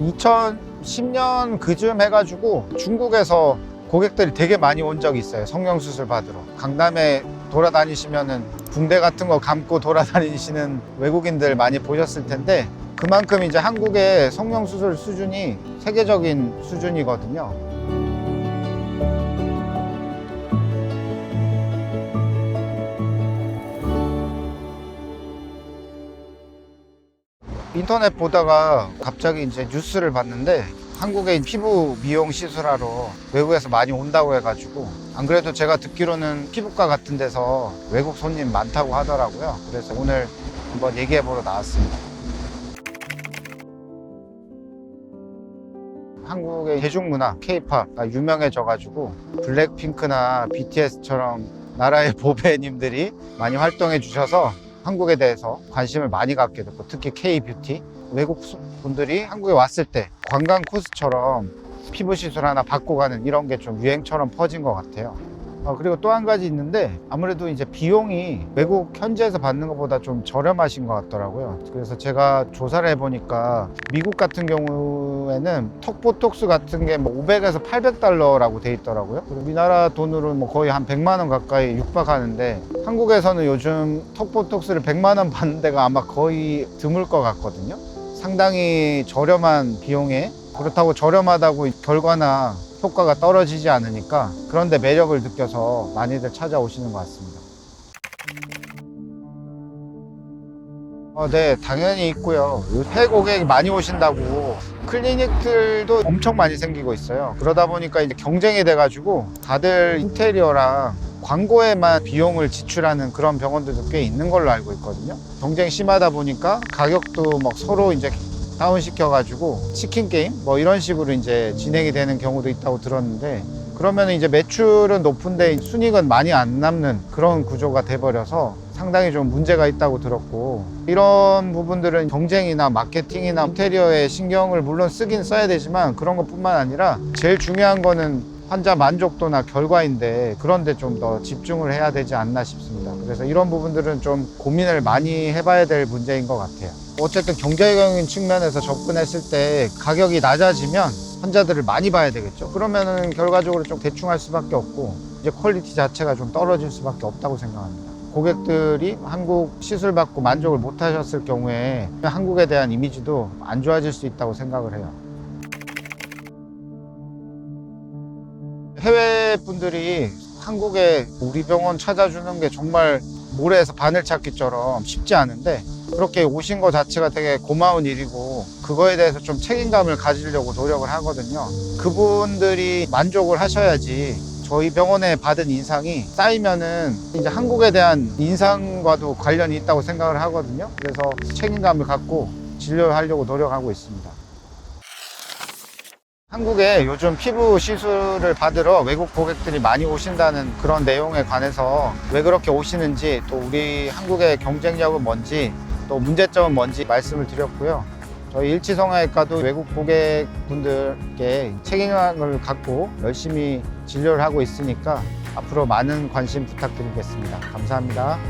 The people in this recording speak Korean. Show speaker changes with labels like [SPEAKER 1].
[SPEAKER 1] 2010년 그쯤 해가지고 중국에서 고객들이 되게 많이 온 적이 있어요. 성형수술 받으러. 강남에 돌아다니시면은 붕대 같은 거 감고 돌아다니시는 외국인들 많이 보셨을 텐데 그만큼 이제 한국의 성형수술 수준이 세계적인 수준이거든요. 인터넷 보다가 갑자기 이제 뉴스를 봤는데 한국에 피부 미용 시술하러 외국에서 많이 온다고 해가지고 안 그래도 제가 듣기로는 피부과 같은 데서 외국 손님 많다고 하더라고요. 그래서 오늘 한번 얘기해 보러 나왔습니다. 한국의 대중문화 K-팝가 유명해져가지고 블랙핑크나 BTS처럼 나라의 보배님들이 많이 활동해 주셔서 한국에 대해서 관심을 많이 갖게 됐고 특히 K-뷰티 외국 수- 분들이 한국에 왔을 때 관광 코스처럼 피부 시술 하나 받고 가는 이런 게 좀 유행처럼 퍼진 것 같아요. 어, 그리고 또 한 가지 있는데 아무래도 이제 비용이 외국 현지에서 받는 것보다 좀 저렴하신 것 같더라고요. 그래서 제가 조사를 해보니까 미국 같은 경우에는 턱보톡스 같은 게 뭐 500에서 800달러라고 돼 있더라고요. 우리나라 돈으로 뭐 거의 한 100만 원 가까이 육박하는데 한국에서는 요즘 턱보톡스를 100만 원 받는 데가 아마 거의 드물 것 같거든요. 상당히 저렴한 비용에 그렇다고 저렴하다고 결과나 효과가 떨어지지 않으니까 그런데 매력을 느껴서 많이들 찾아오시는 것 같습니다. 어, 네, 당연히 있고요. 해외 고객이 많이 오신다고 클리닉들도 엄청 많이 생기고 있어요. 그러다 보니까 이제 경쟁이 돼가지고 다들 인테리어랑 광고에만 비용을 지출하는 그런 병원들도 꽤 있는 걸로 알고 있거든요. 경쟁 심하다 보니까 가격도 막 서로 이제 다운시켜가지고 치킨 게임? 뭐 이런 식으로 이제 진행이 되는 경우도 있다고 들었는데 그러면 이제 매출은 높은데 순익은 많이 안 남는 그런 구조가 돼버려서 상당히 좀 문제가 있다고 들었고 이런 부분들은 경쟁이나 마케팅이나 인테리어에 신경을 물론 쓰긴 써야 되지만 그런 것뿐만 아니라 제일 중요한 거는 환자 만족도나 결과인데 그런데 좀 더 집중을 해야 되지 않나 싶습니다. 그래서 이런 부분들은 좀 고민을 많이 해봐야 될 문제인 것 같아요. 어쨌든 경제적인 측면에서 접근했을 때 가격이 낮아지면 환자들을 많이 봐야 되겠죠. 그러면은 결과적으로 좀 대충 할 수밖에 없고 이제 퀄리티 자체가 좀 떨어질 수밖에 없다고 생각합니다. 고객들이 한국 시술 받고 만족을 못 하셨을 경우에 한국에 대한 이미지도 안 좋아질 수 있다고 생각을 해요. 해외 분들이 한국에 우리 병원 찾아주는 게 정말 모래에서 바늘 찾기처럼 쉽지 않은데 그렇게 오신 것 자체가 되게 고마운 일이고 그거에 대해서 좀 책임감을 가지려고 노력을 하거든요. 그분들이 만족을 하셔야지 저희 병원에 받은 인상이 쌓이면은 이제 한국에 대한 인상과도 관련이 있다고 생각을 하거든요. 그래서 책임감을 갖고 진료하려고 노력하고 있습니다. 한국에 요즘 피부 시술을 받으러 외국 고객들이 많이 오신다는 그런 내용에 관해서 왜 그렇게 오시는지 또 우리 한국의 경쟁력은 뭔지 또 문제점은 뭔지 말씀을 드렸고요. 저희 일치성형외과도 외국 고객분들께 책임감을 갖고 열심히 진료를 하고 있으니까 앞으로 많은 관심 부탁드리겠습니다. 감사합니다.